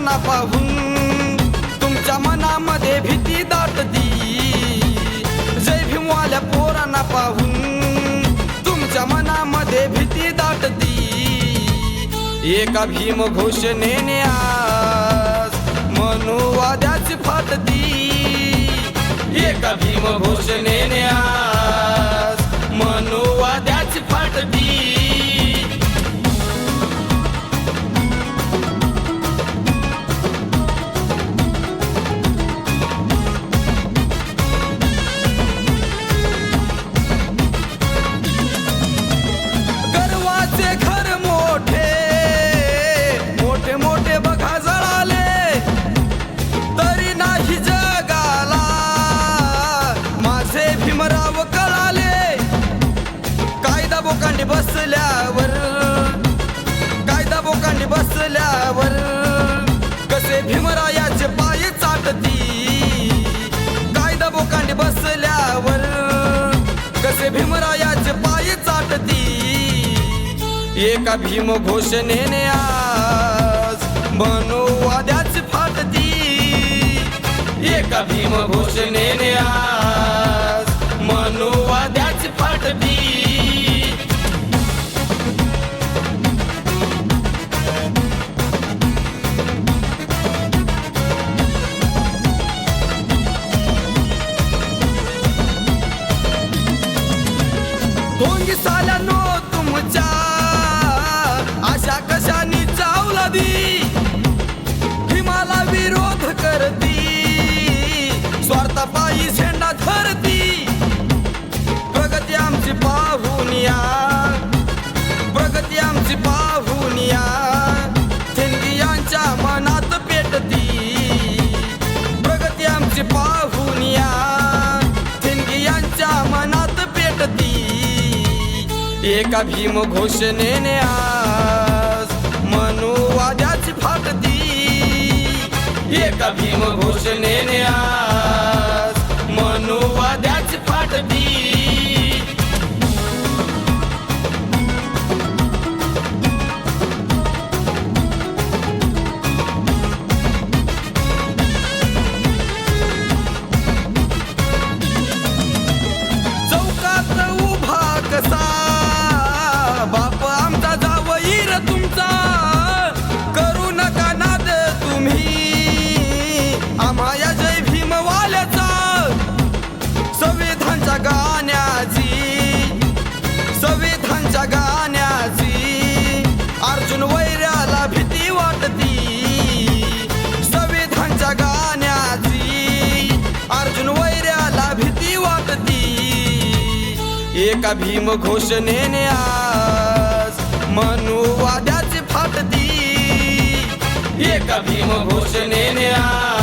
भीमवाल्या पाहून तुमच्या मनामध्ये भीती दाटती. जय भीमवाल्या पोरांना पाहून तुमच्या मनामध्ये भीती दाटती. एका भीम घोषणेने आज मनुवाद्याची फाटती. एका भीम घोषणेने बोकांडी कसे भीमरायाचे पाय चाटती? कायदा बोकांडी बसल्यावर कसे भीमरायाचे पाय चाटती? एका भीम घोषणेने आज मनुवाद्याची फाटती. एका भीम घोषणेने आज एका भीम घोषणेने आज मनुवाद्याची फाटती. एका भीम घोषणेने आज संविधानच्या गाण्याची. अर्जुन वैऱ्याला भीती वाटती. संविधानच्या गाण्याची. अर्जुन वैऱ्याला भीती वाटती. एका भीम घोषणेने आज मनुवाद्याची फाटती. एका भीम घोषणेने आज